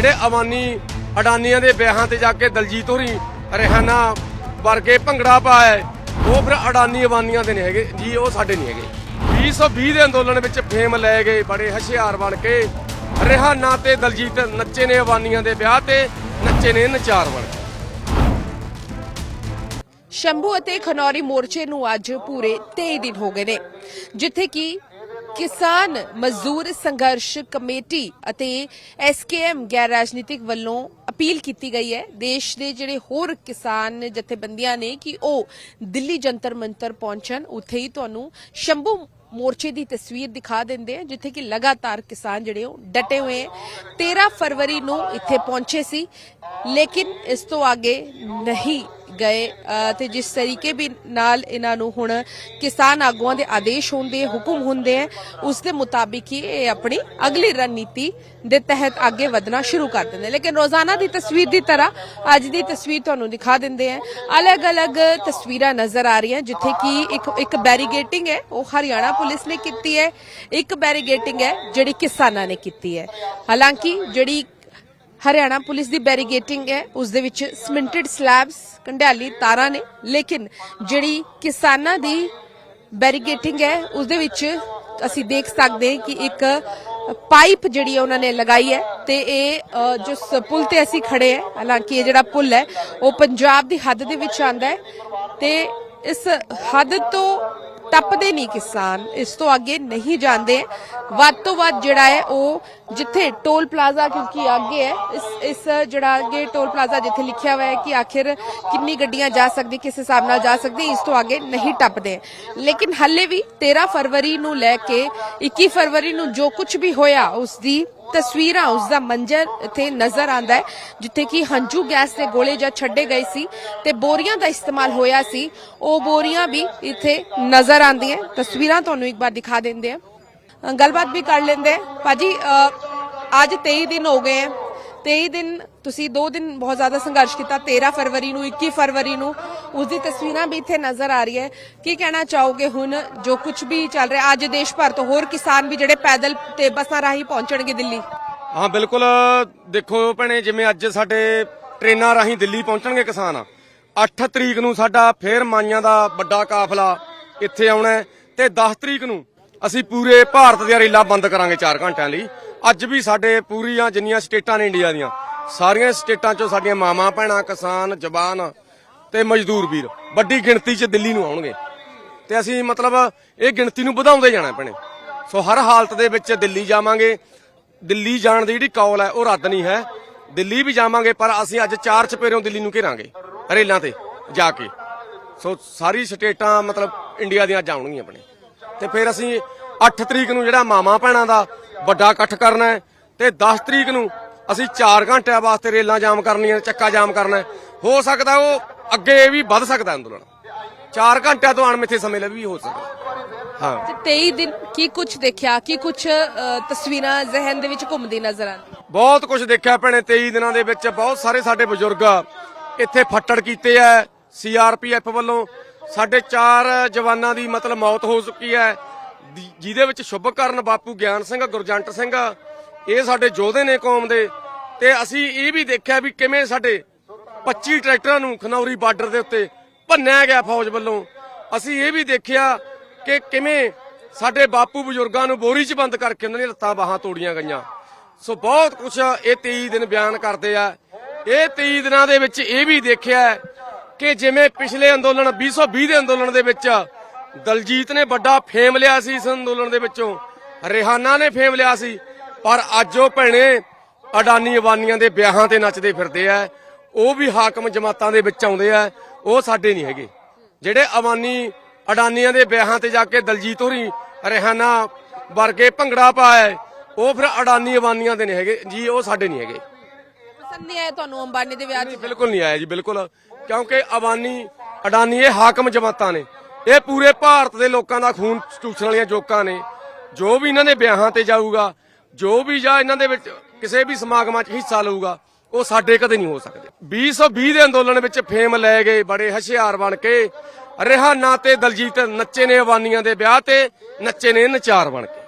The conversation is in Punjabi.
ਜਿਹੜੇ ਅਵਾਨੀ ਅਡਾਨੀਆਂ ਦੇ ਵਿਆਹਾਂ ਤੇ ਜਾ ਕੇ ਦਲਜੀਤ ਹੋਰੀ, ਰਿਹਾਨਾ ਵਰਗੇ ਭੰਗੜਾ ਪਾਇਆ ਉਹ ਫਿਰ ਅਡਾਨੀ ਅਵਾਨੀਆਂ ਦੇ ਨਹੀਂ ਹੈਗੇ। ਜੀ, ਉਹ ਸਾਡੇ ਨਹੀਂ ਹੈਗੇ। 2020 ਦੇ ਅੰਦੋਲਨ ਵਿੱਚ ਫੇਮ ਲੈ ਗਏ ਬੜੇ ਹਸ਼ਿਆਰ ਬਣ ਕੇ। ਰਿਹਾਨਾ ਤੇ ਦਲਜੀਤ ਨੱਚੇ ਨੇ ਅਵਾਨੀਆਂ ਦੇ ਵਿਆਹ ਤੇ, ਨੱਚੇ ਨੇ ਨਚਾਰ ਬਣ ਕੇ। ਸ਼ੰਭੂ ਅਤੇ ਖਨੌਰੀ ਮੋਰਚੇ ਨੂੰ ਅੱਜ ਪੂਰੇ 23 ਦਿਨ ਹੋ ਗਏ ਨੇ, ਜਿੱਥੇ ਕਿ ਕਿਸਾਨ ਮਜ਼ਦੂਰ ਸੰਘਰਸ਼ ਕਮੇਟੀ ਅਤੇ ਐਸਕੇਐਮ ਗੈਰ ਰਾਜਨੀਤਿਕ ਵੱਲੋਂ ਅਪੀਲ ਕੀਤੀ ਗਈ ਹੈ। ਦੇਸ਼ ਦੇ ਜਿਹੜੇ ਹੋਰ ਕਿਸਾਨ ਜਥੇਬੰਦੀਆਂ ਨੇ ਕਿ ਉਹ ਦਿੱਲੀ ਜੰਤਰ ਮੰਤਰ ਪਹੁੰਚਣ, ਉੱਥੇ ਹੀ ਤੁਹਾਨੂੰ ਸ਼ੰਭੂ ਮੋਰਚੇ ਦੀ ਤਸਵੀਰ ਦਿਖਾ ਦਿੰਦੇ ਆ, ਜਿੱਥੇ ਕਿ ਲਗਾਤਾਰ ਕਿਸਾਨ ਜਿਹੜੇ ਉਹ ਡਟੇ ਹੋਏ ਹੈ 13 ਫਰਵਰੀ ਨੂੰ ਇੱਥੇ ਪਹੁੰਚੇ ਸੀ, ਲੇਕਿਨ ਇਸ ਤੋਂ ਅੱਗੇ ਨਹੀਂ ਗਏ ਤੇ ਜਿਸ ਤਰੀਕੇ ਵੀ ਨਾਲ ਇਹਨਾਂ ਨੂੰ ਹੁਣ ਕਿਸਾਨ ਆਗੂਆਂ ਦੇ ਆਦੇਸ਼ ਹੁੰਦੇ ਹੁਕਮ ਹੁੰਦੇ ਹੈ ਉਸ ਦੇ ਮੁਤਾਬਿਕ ਹੀ ਇਹ ਆਪਣੀ ਅਗਲੀ ਰਣਨੀਤੀ ਦੇ ਤਹਿਤ ਅੱਗੇ ਵਧਣਾ ਸ਼ੁਰੂ ਕਰ ਦਿੰਦੇ ਲੇਕਿਨ ਰੋਜ਼ਾਨਾ ਦੀ ਤਸਵੀਰ ਦੀ ਤਰ੍ਹਾਂ ਅੱਜ ਦੀ ਤਸਵੀਰ ਤੁਹਾਨੂੰ ਦਿਖਾ ਦਿੰਦੇ ਹੈ ਅਲੱਗ-ਅਲੱਗ ਤਸਵੀਰਾਂ ਨਜ਼ਰ ਆ ਰਹੀਆਂ, ਜਿੱਥੇ ਕਿ ਇੱਕ ਇੱਕ ਬੈਰੀਗੇਟਿੰਗ ਹੈ, ਉਹ ਹਰਿਆਣਾ ਪੁਲਿਸ ਨੇ ਕੀਤੀ ਹੈ। ਇੱਕ ਬੈਰੀਗੇਟਿੰਗ ਹੈ, ਜਿਹੜੀ ਕਿਸਾਨਾਂ ਨੇ ਕੀਤੀ ਹੈ। ਹਾਲਾਂਕਿ ਜਿਹੜੀ ਹਰਿਆਣਾ ਪੁਲਿਸ ਦੀ ਬੈਰੀਗੇਟਿੰਗ ਹੈ। ਉਸ ਦੇ ਵਿੱਚ ਸਿਮੈਂਟਡ ਸਲੈਬਸ ਕੰਡਿਆਲੀ ਤਾਰਾਂ ਨੇ। ਲੇਕਿਨ ਜਿਹੜੀ ਕਿਸਾਨਾਂ ਦੀ ਬੈਰੀਗੇਟਿੰਗ ਹੈ ਉਸ ਦੇ ਵਿੱਚ ਅਸੀਂ ਦੇਖ ਸਕਦੇ ਹਾਂ ਕਿ ਇੱਕ ਪਾਈਪ ਜਿਹੜੀ ਹੈ ਉਹਨਾਂ ਨੇ ਲਗਾਈ ਹੈ ਤੇ ਇਹ ਅ, ਜੋ ਪੁਲ ਤੇ ਅਸੀਂ ਖੜੇ ਹੈ ਹਾਲਾਂਕਿ ਇਹ ਜਿਹੜਾ ਪੁਲ ਹੈ ਉਹ ਪੰਜਾਬ ਦੀ ਹੱਦ ਦੇ ਵਿੱਚ ਆਂਦਾ ਹੈ ਤੇ ਇਸ ਹੱਦ ਤੋਂ ਟੱਪਦੇ ਨਹੀਂ ਕਿਸਾਨ, ਇਸ ਤੋਂ ਅੱਗੇ ਨਹੀਂ ਜਾਂਦੇ। ਵੱਧ ਤੋਂ ਵੱਧ ਜਿਹੜਾ ਹੈ ਉਹ ਜਿੱਥੇ ਟੋਲ ਪਲਾਜ਼ਾ ਕਿਉਂਕਿ ਅੱਗੇ ਹੈ, ਇਸ ਇਸ ਜਿਹੜਾ ਅੱਗੇ ਟੋਲ ਪਲਾਜ਼ਾ ਜਿੱਥੇ ਲਿਖਿਆ ਹੋਇਆ ਹੈ ਕਿ ਆਖਿਰ ਕਿੰਨੀ ਗੱਡੀਆਂ ਜਾ ਸਕਦੀ, ਕਿਸ ਹਿਸਾਬ ਨਾਲ ਜਾ ਸਕਦੀ, ਇਸ ਤੋਂ ਅੱਗੇ ਨਹੀਂ ਟੱਪਦੇ। ਲੇਕਿਨ ਹੱਲੇ ਵੀ 13 ਫਰਵਰੀ ਨੂੰ ਲੈ ਕੇ 21 ਫਰਵਰੀ ਨੂੰ ਜੋ ਕੁਝ ਵੀ ਹੋਇਆ, ਉਸ ਦੀ ਤਸਵੀਰਾਂ ਉਸ ਦਾ ਮੰਜ਼ਰ ਇੱਥੇ ਨਜ਼ਰ ਆਂਦਾ ਹੈ ਜਿੱਥੇ ਕਿ ਹੰਝੂ ਗੈਸ ਦੇ ਗੋਲੇ ਜਦ ਛੱਡੇ ਗਏ ਸੀ ਤੇ ਬੋਰੀਆਂ ਦਾ ਇਸਤੇਮਾਲ ਹੋਇਆ ਸੀ। ਉਹ ਬੋਰੀਆਂ ਵੀ ਇੱਥੇ ਨਜ਼ਰ ਆਂਦੀਆਂ ਤਸਵੀਰਾਂ ਤੁਹਾਨੂੰ ਇੱਕ ਵਾਰ ਦਿਖਾ ਦਿੰਦੇ ਆ ਅ, ਗੱਲਬਾਤ ਵੀ ਕਰ ਲੈਂਦੇ ਆ ਭਾਜੀ ਅ, ਅੱਜ 23 ਦਿਨ ਹੋ ਗਏ ਆ 23 ਦਿਨ ਤੁਸੀਂ 2 ਦਿਨ ਬਹੁਤ ਜ਼ਿਆਦਾ ਸੰਘਰਸ਼ ਕੀਤਾ 13 ਫਰਵਰੀ ਨੂੰ 21 ਫਰਵਰੀ ਨੂੰ। ਉਸ ਦੀ ਤਸਵੀਰਾਂ ਵੀ ਇੱਥੇ ਨਜ਼ਰ ਆ ਰਹੀ ਹੈ। ਕੀ ਕਹਿਣਾ ਚਾਹੋਗੇ ਹੁਣ ਜੋ ਕੁਝ ਵੀ ਚੱਲ ਰਿਹਾ, ਅੱਜ ਦੇਸ਼ ਭਰ ਤੋਂ ਹੋਰ ਕਿਸਾਨ ਵੀ ਜਿਹੜੇ ਪੈਦਲ ਤੇ ਬੱਸਾਂ ਰਾਹੀਂ ਪਹੁੰਚਣਗੇ ਦਿੱਲੀ? ਹਾਂ, ਬਿਲਕੁਲ, ਦੇਖੋ ਭੈਣੇ, ਜਿਵੇਂ ਅੱਜ ਸਾਡੇ ਟ੍ਰੇਨਾਂ ਰਾਹੀਂ ਦਿੱਲੀ ਪਹੁੰਚਣਗੇ ਕਿਸਾਨ। 8 ਤਰੀਕ ਨੂੰ ਸਾਡਾ ਫੇਰ ਮਾਈਆਂ ਦਾ ਵੱਡਾ ਕਾਫਲਾ ਇੱਥੇ ਆਉਣਾ ਤੇ 10 ਤਰੀਕ ਨੂੰ ਅਸੀਂ ਪੂਰੇ ਭਾਰਤ ਦੀਆਂ ਰੇਲਾਂ ਬੰਦ ਕਰਾਂਗੇ 4 ਘੰਟਿਆਂ ਲਈ। ਅੱਜ ਵੀ ਸਾਡੇ ਪੂਰੀਆਂ ਜਿੰਨੀਆਂ ਸਟੇਟਾਂ ਨੇ ਇੰਡੀਆ ਦੀਆਂ, ਸਾਰੀਆਂ ਸਟੇਟਾਂ 'ਚੋਂ ਸਾਡੀਆਂ ਮਾਵਾਂ, ਭੈਣਾਂ, ਕਿਸਾਨ, ਜਵਾਨ ਤੇ ਮਜ਼ਦੂਰ ਵੀਰ, ਵੱਡੀ ਗਿਣਤੀ 'ਚ ਦਿੱਲੀ ਨੂੰ ਆਉਣਗੇ। ਤੇ ਅਸੀਂ ਮਤਲਬ ਇਹ ਗਿਣਤੀ ਨੂੰ ਵਧਾਉਂਦੇ ਜਾਣਾ ਭੈਣੇ। ਸੋ ਹਰ ਹਾਲਤ ਦੇ ਵਿੱਚ ਦਿੱਲੀ ਜਾਵਾਂਗੇ। ਦਿੱਲੀ ਜਾਣ ਦੀ ਜਿਹੜੀ ਕੌਲ ਹੈ, ਉਹ ਰੱਦ ਨਹੀਂ ਹੈ। ਦਿੱਲੀ ਵੀ ਜਾਵਾਂਗੇ, ਪਰ ਅਸੀਂ ਅੱਜ ਚਾਰ ਚਪੇਰਿਓਂ ਦਿੱਲੀ ਨੂੰ ਘੇਰਾਂਗੇ, ਰੇਲਾਂ ਤੇ ਜਾ ਕੇ। ਸੋ ਸਾਰੀ ਸਟੇਟਾਂ ਮਤਲਬ ਇੰਡੀਆ ਦੀਆਂ ਜਾਣਗੀਆਂ ਆਪਣੇ ਤੇ ਫਿਰ ਅਸੀਂ 8 ਤਰੀਕ ਨੂੰ ਜਿਹੜਾ ਮਾਮਾ ਭੈਣਾਂ ਦਾ ਵੱਡਾ ਇਕੱਠ ਕਰਨਾ ਹੈ, ਤੇ 10 ਤਰੀਕ ਨੂੰ ਅਸੀਂ 4 ਘੰਟਿਆਂ ਵਾਸਤੇ ਰੇਲਾਂ ਜਾਮ ਕਰਨੀਆਂ, ਚੱਕਾ ਜਾਮ ਕਰਨਾ ਹੋ ਸਕਦਾ ਉਹ ਅੱਗੇ ਵੀ ਵੱਧ ਸਕਦਾ ਅੰਦੋਲਨ। 4 ਘੰਟਿਆਂ ਤੋਂ ਅਣਮਿੱਥੇ ਸਮੇਂ ਲਈ ਵੀ ਹੋ ਸਕਦਾ। ਹਾਂ। ਤੇ 23 ਦਿਨ ਕੀ ਕੁਝ ਦੇਖਿਆ? ਕੀ ਕੁਝ ਤਸਵੀਰਾਂ ਜ਼ਿਹਨ ਦੇ ਵਿੱਚ ਘੁੰਮਦੀ ਨਜ਼ਰ ਆਉਂਦੀ? ਬਹੁਤ ਕੁਝ ਦੇਖਿਆ ਭੈਣੇ 23 ਦਿਨਾਂ ਦੇ ਵਿੱਚ ਬਹੁਤ ਸਾਰੇ ਸਾਡੇ ਬਜ਼ੁਰਗ ਇੱਥੇ ਫੱਟੜ ਕੀਤੇ ਐ ਸੀਆਰਪੀਐਫ ਵੱਲੋਂ। ਸਾਡੇ ਚਾਰ ਜਵਾਨਾਂ ਦੀ ਮਤਲਬ ਮੌਤ ਹੋ ਚੁੱਕੀ ਹੈ ਜਿਹਦੇ ਵਿੱਚ ਸ਼ੁਭਕਰਨ ਬਾਪੂ ਗਿਆਨ ਸਿੰਘ ਗੁਰਜੰਟ ਸਿੰਘ ਇਹ ਸਾਡੇ ਯੋਧੇ ਨੇ ਕੌਮ ਦੇ। ਤੇ ਅਸੀਂ ਇਹ ਵੀ ਦੇਖਿਆ ਵੀ ਕਿਵੇਂ ਸਾਡੇ 25 ਟਰੈਕਟਰਾਂ ਨੂੰ ਖਨੌਰੀ ਬਾਰਡਰ ਦੇ ਉੱਤੇ ਭੰਨਿਆ ਗਿਆ ਫੌਜ ਵੱਲੋਂ। ਅਸੀਂ ਇਹ ਵੀ ਦੇਖਿਆ ਕਿ ਕਿਵੇਂ ਸਾਡੇ ਬਾਪੂ ਬਜ਼ੁਰਗਾਂ ਨੂੰ ਬੋਰੀ 'ਚ ਬੰਦ ਕਰਕੇ ਉਹਨਾਂ ਦੀਆਂ ਲੱਤਾਂ ਬਾਹਾਂ ਤੋੜੀਆਂ ਗਈਆਂ। ਸੋ ਬਹੁਤ ਕੁਝ ਇਹ 23 ਦਿਨ ਬਿਆਨ ਕਰਦੇ ਆ। ਇਹ 23 ਦਿਨਾਂ ਦੇ ਵਿੱਚ ਇਹ ਵੀ ਦੇਖਿਆ ਕਿ ਜਿਵੇਂ ਪਿਛਲੇ ਅੰਦੋਲਨ 2020 ਦੇ ਅੰਦੋਲਨ ਦੇ ਵਿੱਚ ਦਲਜੀਤ ਨੇ ਵੱਡਾ ਫੇਮ ਲਿਆ ਸੀ ਇਸ ਅੰਦੋਲਨ ਦੇ ਵਿੱਚੋਂ। ਰਿਹਾਨਾ ਨੇ ਫੇਮ ਲਿਆ ਸੀ। ਪਰ ਅੱਜ ਉਹ ਭੈਣੇ ਅਡਾਨੀ ਅਵਾਨੀਆਂ ਦੇ ਵਿਆਹਾਂ ਤੇ ਨੱਚਦੇ ਫਿਰਦੇ ਆ। ਉਹ ਵੀ ਹਾਕਮ ਜਮਾਤਾਂ ਦੇ ਵਿੱਚ ਆਉਂਦੇ ਆ ਉਹ ਸਾਡੇ ਨਹੀਂ ਹੈਗੇ। ਜਿਹੜੇ ਅਵਾਨੀ ਅਡਾਨੀਆਂ ਦੇ ਵਿਆਹਾਂ ਤੇ ਜਾ ਕੇ ਦਲਜੀਤ ਹੋਰੀ ਰਿਹਾਨਾ ਵਰਗੇ ਭੰਗੜਾ ਪਾਇਆ ਉਹ ਫਿਰ ਅਡਾਨੀ ਅਵਾਨੀਆਂ ਦੇ ਨਹੀਂ ਹੈਗੇ। ਜੀ ਉਹ ਸਾਡੇ ਨਹੀਂ ਹੈਗੇ। ਪਸੰਦ ਨਹੀਂ ਆਇਆ ਤੁਹਾਨੂੰ ਅੰਬਾਨੀ ਦੇ ਵਿਆਹ 'ਚ? ਬਿਲਕੁਲ ਨਹੀਂ ਆਇਆ ਜੀ ਬਿਲਕੁਲ। ਕਿਉਂਕਿ ਅਬਾਨੀ ਅਡਾਨੀ ਇਹ ਹਾਕਮ ਜਮਾਤਾਂ ਨੇ। ਇਹ ਪੂਰੇ ਭਾਰਤ ਦੇ ਲੋਕਾਂ ਦਾ ਖੂਨ ਚੂਸਣ ਵਾਲੀਆਂ ਜੋਕਾਂ ਨੇ। ਜੋ ਵੀ ਇਹਨਾਂ ਦੇ ਵਿਆਹਾਂ ਤੇ ਜਾਊਗਾ ਜੋ ਵੀ ਜਾਂ ਇਹਨਾਂ ਦੇ ਵਿੱਚ ਕਿਸੇ ਵੀ ਸਮਾਗਮਾਂ 'ਚ ਹਿੱਸਾ ਲਊਗਾ ਉਹ ਸਾਡੇ ਕਦੇ ਨਹੀਂ ਹੋ ਸਕਦੇ। 2020 ਦੇ ਅੰਦੋਲਨ ਵਿੱਚ ਫੇਮ ਲੈ ਗਏ ਬੜੇ ਹਸ਼ਿਆਰ ਬਣ ਕੇ। ਰਿਹਾਨਾ ਤੇ ਦਲਜੀਤ ਨੱਚੇ ਨੇ ਅਵਾਨੀਆਂ ਦੇ ਵਿਆਹ ਤੇ, ਨੱਚੇ ਨੇ ਨਚਾਰ ਬਣ ਕੇ।